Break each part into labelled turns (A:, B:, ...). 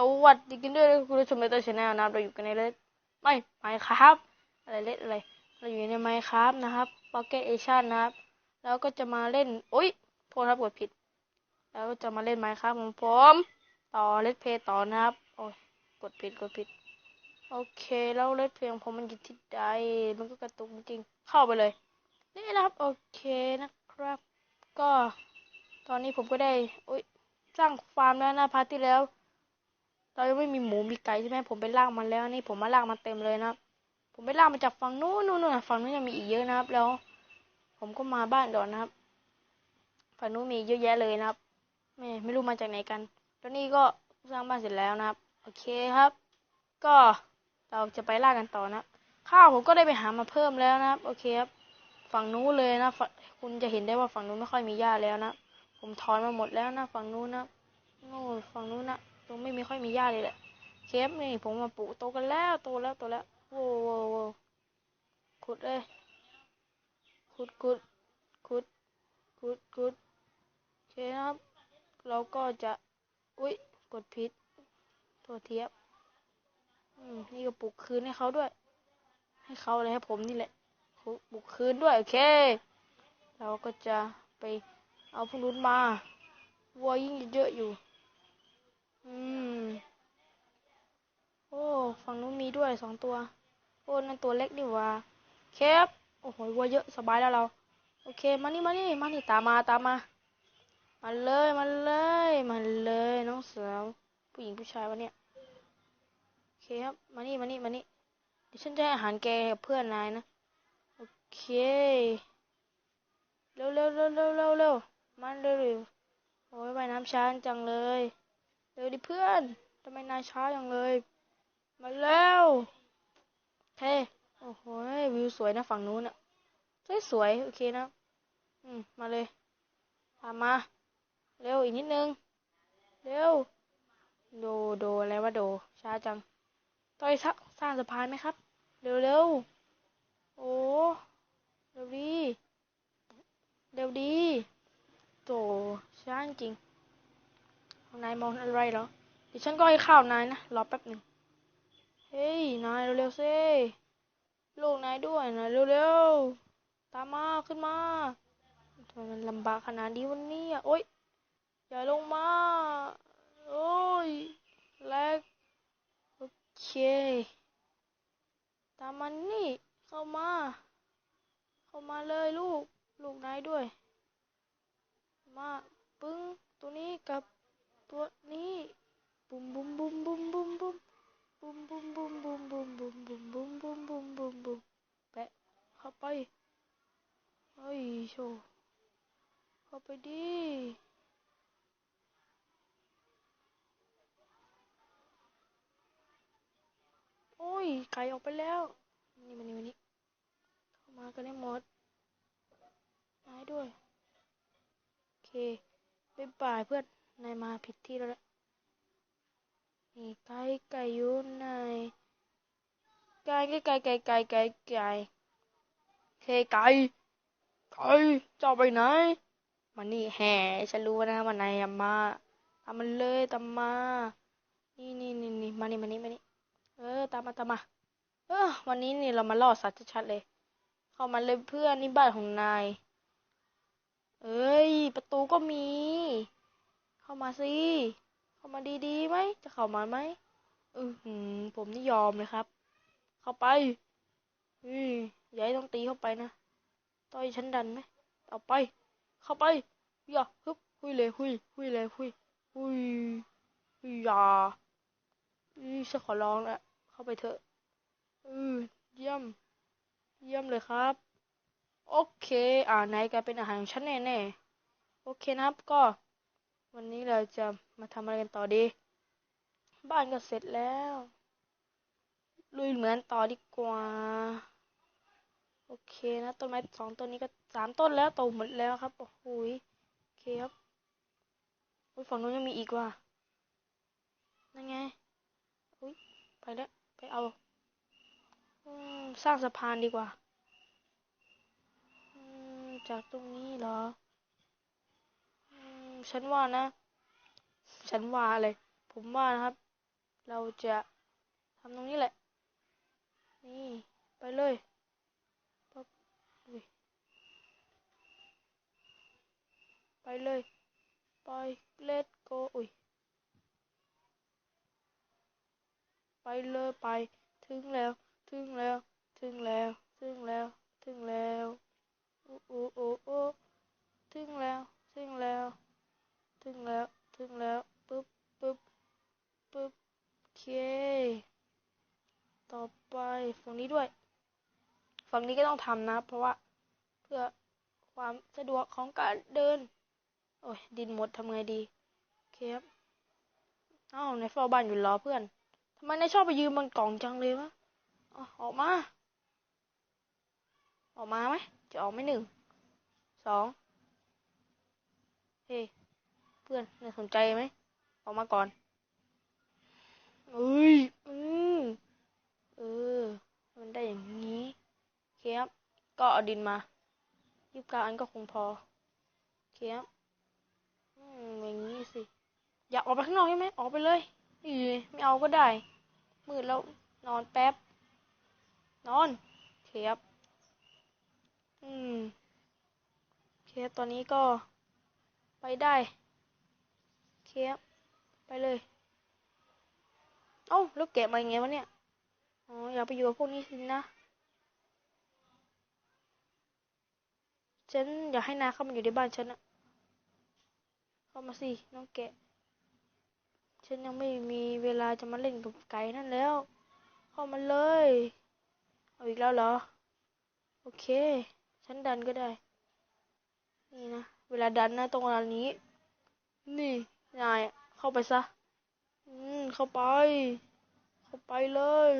A: สวัสดีกันด้วยนะคุณผู้ชมในตัวชแนลนะครับเราอยู่กันในเล็ดไม่ไม่ครับ อะไรเล็ดอะไรเราอยู่ในไมครับนะครับ Pocket Edition นะครับ แล้วก็จะมาเล่นอุ้ยโทษครับกดผิด แล้วก็จะมาเล่นไมครับของผมต่อเลดเพย์ต่อนะครับโอ้ยกดผิดกดผิด โอเคแล้วเลดเพย์ของผมมันอยู่ที่ใดมันก็กระตุกจริงๆเข้าไปเลย นี่นะครับโอเคนะครับ ก็ ตอนนี้ผมก็ได้อุ้ยสร้างฟาร์มแล้วนะพาร์ทที่แล้ว เรายังไม่มีหมูมีไก่ใช่ไหมผมไปลางมันแล้วนี่ผมมาลางมันเต็มเลยนะครับ ผมไปลางมาจากฝั่งนู้นนู้นฝั่งนู้นยังมีอีกเยอะนะครับ แล้ว ผมก็มาบ้านก่อนนะครับ ฝั่งนู้นมีเยอะแยะเลยนะครับ ไม่ไม่รู้มาจากไหนกันแล้วนี่ก็สร้างบ้านเสร็จแล้วนะครับ โอเคครับ ก็เราจะไปลากกันต่อนะข้าวผมก็ได้ไปหามาเพิ่มแล้วนะครับ โอเคครับฝั่งนู้นเลยนะคุณจะเห็นได้ว่าฝั่งนู้นไม่ค่อยมีหญ้าแล้วนะ ผมถอนมาหมดแล้วนะ ฝั่งนู้นนะโน่นฝั่งนู้นนะ ตรงไม่มีค่อยมีหญ้าเลยแหละ เคฟนี่ผมมาปลูกโตกันแล้วโตแล้วโตแล้วโว้โว้โว้ขุดเลยขุดขุดขุดขุดขุดโอเคนครับ เราก็จะอุ้ยกดผิดตัวเทียบอืมนี่ก็ปลูกคืนให้เขาด้วย ให้เขาเลยให้ผมนี่แหละปลูกคืนด้วยโอเค เราก็จะไปเอาพวกนู้นมาวัวยิ่งเยอะอยู่ อืม โอ้ ฝั่งนู้นมีด้วยสองตัว โอ้ นั่นตัวเล็กดีว่าเคปโอ้โหวัวเยอะสบายแล้วเรา โอเค มานี่มานี่มานี่ตามมาตามมา มาเลยมาเลยมาเลยน้องสาว ผู้หญิงผู้ชายวะเนี่ยโอเคครับ มานี่มานี่มานี่เดี๋ยวฉันจะให้อาหารแกกับเพื่อนนายนะ โอเค เร็วเร็วเร็วเร็วเร็วเร็วมาเร็วเร็วโอ้ยว่ายน้ำช้าจังเลย เร็วดิเพื่อนทำไมนายช้าจังเลย มาแล้วเท่โอ้โหวิวสวยนะฝั่งนู้นอะสวยสวยโอเคนะ อืม มาเลยตามมา เร็วอีกนิดนึง เร็ว โด โดอะไรวะโด ช้าจังต้อยสักสร้างสะพานไหมครับ เร็วเร็วโอ้เร็วดี เร็วดีโตช้าจริง นายมองอะไรเหรอเดี๋ยวฉันก็ให้ข้าวนายนะรอแป๊บหนึ่งเฮ้ยนายเร็วๆสิลูกนายด้วยนายเร็วๆตามมาขึ้นมาทำไมมันลำบากขนาดนี้วันนี้อะโอ๊ยอย่าลงมาโอ้ยแลกโอเคตามมันนี่เข้ามา เข้ามาเลยลูก ลูกนายด้วย มาปึ้งตัวนี้กับ ตัวนี้บุมบุมบุมบุมบุมบุมบุมบุมบุมบุมบุมบุมบุมบุมบุมบุมบุมบุมแปะเข้าไปเฮ้ยโชว์เข้าไปดิโอ้ยไก่ออกไปแล้ว นี่มานี่มานี่เข้ามากันให้หมดนายด้วย โอเคบ๊ายบายเพื่อน นายมาผิดที่แล้วแหละนี่ไก่ไก่อยู่ไหนไก่ไก่ไก่ไก่ไก่ไก่ไก่เฮ้ไก่ไก่เจ้าไปไหนมานี่แห่ฉันรู้นะว่านายมาตามมันเลยตามมา นี่นี่นี่นี่มานี่มานี่มานี่เออตามมาตามมา เออ วันนี้นี่เรามาล่อสัตว์ชัดๆเลย เข้ามาเลยเพื่อนนี่บ้านของนาย เอ้ย ประตูก็มี เข้ามาสิ เข้ามาดีๆไหม จะเข้ามาไหมอือหือ ผมนี่ยอมเลยครับ เข้าไปอืออย่าให้ต้องตีเข้าไปนะต่อยฉันดันไหมเอาไป เข้าไปอย่าฮึบหุยเลยหุยหุยเลยหุยหุยหุยอย่าอือฉันขอร้องละเข้าไปเถอะอือเยี่ยม เยี่ยมเลยครับ โอเค อ่าไหนกลายเป็นอาหารของฉันแน่ๆ โอเคนะครับก็ วันนี้เราจะมาทำอะไรกันต่อดี บ้านก็เสร็จแล้ว ลุยเหมือนต่อดีกว่า โอเคนะต้นไม้สองต้นนี้ก็สามต้นแล้วโตหมดแล้วครับ โอ้โหโอเคครับอุ้ยฝั่งนู้นยังมีอีกว่ะนั่นไงอุ้ยไปแล้วไปเอาอสร้างสะพานดีกว่าจากตรงนี้เหรอ ฉันว่านะ ฉันว่าเลย ผมว่านะครับ เราจะทำตรงนี้แหละ นี่ ไปเลยปั๊บอุ้ยไปเลย ไป let go อุ้ย ไปเลยไป ถึงแล้ว ถึงแล้ว ถึงแล้ว ถึงแล้ว ถึงแล้ว โอ้โอ้โอ้โอ้ถึงแล้ว ถึงแล้ว ถึงแล้ว ถึงแล้ว ปึ๊บปึ๊บปึ๊บโอเค ต่อไปฝั่งนี้ด้วย ฝั่งนี้ก็ต้องทำนะ เพราะว่า เพื่อความสะดวกของการเดิน โอ้ย ดินหมดทำไงดี โอเคครับเอ้าในเฝ้าบ้านอยู่รอเพื่อนทำไมนายชอบไปยืมบนกล่องจังเลยวะออกมา ออกมาไหม จะออกไหมหนึ่ง สอง เฮ้ พื่อนนาสนใจไหมออกมาก่อนเอ้ยอืมเออ มันได้อย่างนี้เคครับก็เอาดินมายี่สิบเก้าอันก็คงพอเคครับอืมอย่างนี้สิ อยากออกไปข้างนอกใช่ไหมออกไปเลยอีไม่เอาก็ได้ มืดแล้วนอนแป๊บ นอนเคครับอืมเคครับตอนนี้ก็ไปได้ เคครับไปเลย เอ้าแล้วแกะมาอย่างไงวะเนี่ย อ๋อ อยากไปอยู่กับพวกนี้สินะ ฉันอยากให้นาเข้ามาอยู่ในบ้านฉันอะเข้ามาสิ น้องแกะ ฉันยังไม่มีเวลาจะมาเล่นกับไก่นั่นแล้ว เข้ามาเลย เอาอีกแล้วเหรอ โอเค ฉันดันก็ได้ นี่นะ เวลาดันนะตรงเวลานี้ นี่ นายเข้าไปซะ อืม เข้าไป เข้าไปเลย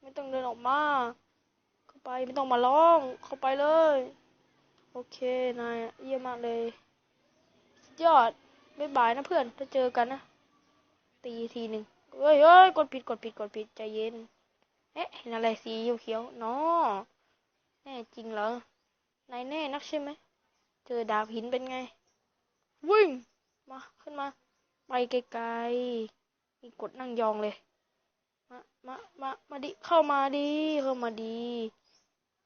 A: ไม่ต้องเดินออกมา เข้าไปไม่ต้องมาร้อง เข้าไปเลย โอเคนายเยี่ยมมากเลยสุดยอดบ๊ายบายนะเพื่อนถ้าเจอกันนะ ตีทีหนึ่งเฮ้ยเฮ้ยกดผิดกดผิดกดผิดใจเย็น เอ๊ะ เห็นอะไรสีเขียวๆนอแน่จริงเหรอนายแน่นักใช่ไหม เจอดาบหินเป็นไง วิ่ง มาขึ้นมา ไปไกลๆนี่กดนั่งยองเลย มา มา มา มาดิ เข้ามาดีเข้ามาดี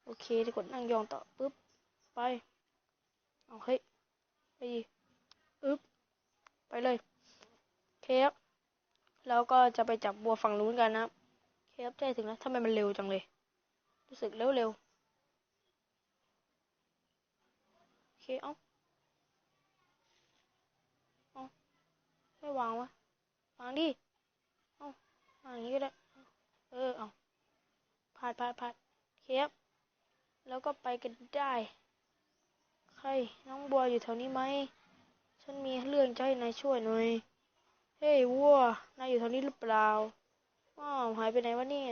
A: โอเคทีกดนั่งยองต่อปุ๊บ ไป เอาเฮ้ย ไปดิอึ๊บ ไปเลยเคฟแล้วก็จะไปจับบัวฝั่งนู้นกันนะเคฟใกล้ถึงแล้วทำไมมันเร็วจังเลย รู้สึกเร็วเร็วโอเค เอา เอ้า ไม่วางวะวางดิเอาวางอย่างนี้ก็ได้เออเอาพาดพาดพาดเคฟแล้วก็ไปกันได้ใครน้องบัวอยู่แถวนี้ไหมฉันมีเรื่องจะให้นายช่วยหน่อยเฮ้ยวัวนายอยู่แถวนี้หรือเปล่าอ้าวหายไปไหนวะเนี่ย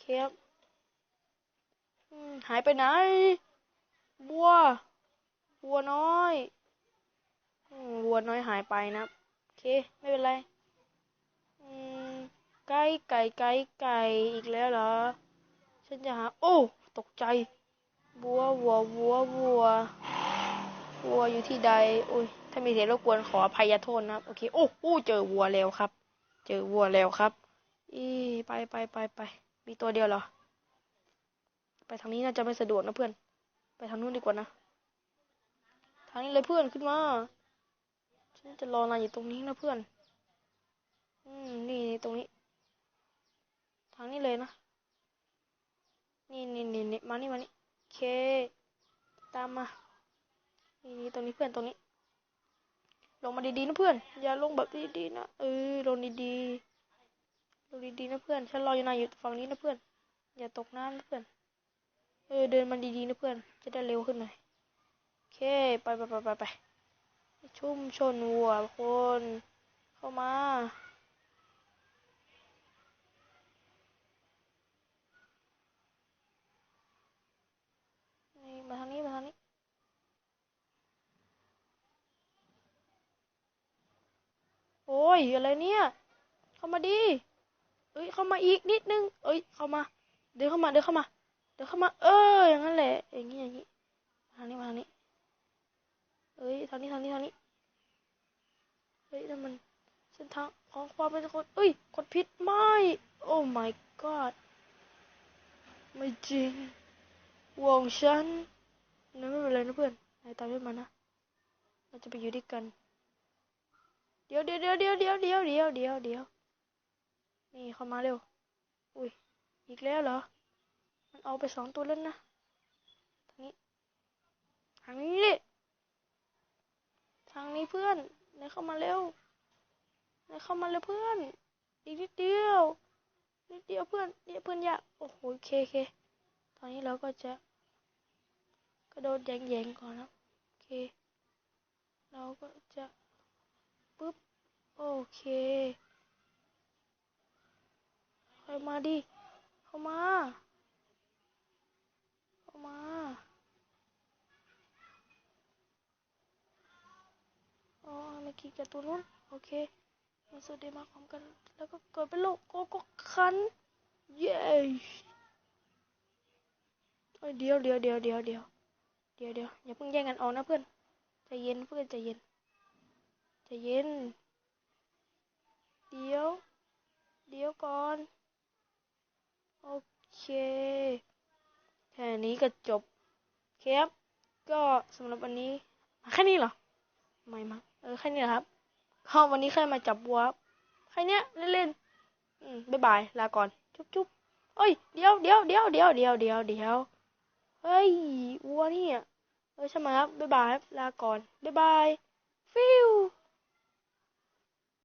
A: เคฟอืมหายไปไหน บัว บัวน้อย บัวน้อยหายไปนะ เคไม่เป็นไร อืม ไก่ไก่ไก่ไก่อีกแล้วเหรอ ฉันจะหา โอ้ ตกใจ บัววัววัววัววัวอยู่ที่ใด อุ้ย ถ้ามีเสียงรบกวนขออภัยโทษนะครับ โอเค โอ้โอ้เจอวัวแล้วครับ เจอวัวแล้วครับ อีไปไปไปไป มีตัวเดียวเหรอ ไปทางนี้น่าจะไม่สะดวกนะเพื่อน ไปทางนู้นดีกว่านะ ทางนี้เลยเพื่อนขึ้นมา จะรอนายอยู่ตรงนี้นะเพื่อน อืมนี่ตรงนี้ ทางนี้เลยนะ นี่นี่นี่นี่มานี่มานี่เค ตามมา นี่นี่ตรงนี้เพื่อนตรงนี้ ลงมาดีๆนะเพื่อน อย่าลงแบบดีๆนะ เออ ลงดีๆ ลงดีๆนะเพื่อน ฉันรออยู่นายอยู่ฝั่งนี้นะเพื่อน อย่าตกน้ำนะเพื่อน เออ เดินมาดีๆนะเพื่อน จะได้เร็วขึ้นหน่อย โอเค ไปไปไปไปไป ชุ่มชนวัวคน เข้ามานี่มาทางนี้มาทางนี้โอ้ยอะไรเนี่ย เข้ามาดิเอ้ยเข้ามาอีกนิดนึง เอ้ยเข้ามา เดินเข้ามาเดินเข้ามา เดินเข้ามา เอออย่างนั้นแหละ อย่างนี้อย่างนี้มาทางนี้มาทางนี้ ทางนี้ทางนี้ทางนี้เฮ้ยนั่นมันเส้นทางของความเป็นคนเอ้ยกดผิดไม่โอ้ my god ไม่จริงวงฉันนั่นไม่เป็นไรนะเพื่อนนายตามฉันมานะเราจะไปอยู่ด้วยกัน เดี๋ยวเดี๋ยวเดี๋ยวเดี๋ยวเดี๋ยวเดี๋ยวเดี๋ยวเดี๋ยวเดี๋ยวนี่เข้ามาเร็ว อุ้ย อีกแล้วเหรอ มันเอาไปสองตัวแล้วนะ ทางนี้ ทางนี้ดิ ทางนี้เพื่อนนายเข้ามาเร็วนายเข้ามาเร็วเพื่อนอีกนิดเดียวนิดเดียวเพื่อนเนี่ยเพื่อนอยากโอ้โหโอเคโอเคตอนนี้เราก็จะกระโดดแยงๆก่อนนะโอเค เราก็จะปึ๊บโอเคเข้ามาดิเข้ามาเข้ามา อ๋อเมื่อกี้กับตัวนู้นโอเคมาสุดเดมาพร้อมกัน แล้วก็เกิดเป็นโลกโกโก้คันเย้เอ้ยเดี๋ยวเดี๋ยวเดี๋ยวเดี๋ยวเดี๋ยวเดี๋ยวเดี๋ยวอย่าเพิ่งแย่งกันออกนะเพื่อนใจเย็นเพื่อนใจเย็นใจเย็น เดี๋ยว เดี๋ยวก่อน โอเคแค่นี้ก็จบครับก็สำหรับวันนี้แค่นี้เหรอ ไม่มั้ง เออแค่นี้แหละครับข้าวันนี้แค่มาจับวัวครับแค่เนี้ยเล่นๆอืมบ๊ายบายลาก่อน จุ๊บจุ๊บเอ้ยเดี๋ยวเดี๋ยวเดี๋ยวเดี๋ยวเดี๋ยวเดี๋ยวเดี๋ยวเฮ้ยวัวเนี่ยเออใช่ไหมครับบ๊ายบายครับลาก่อนบ๊ายบายฟิว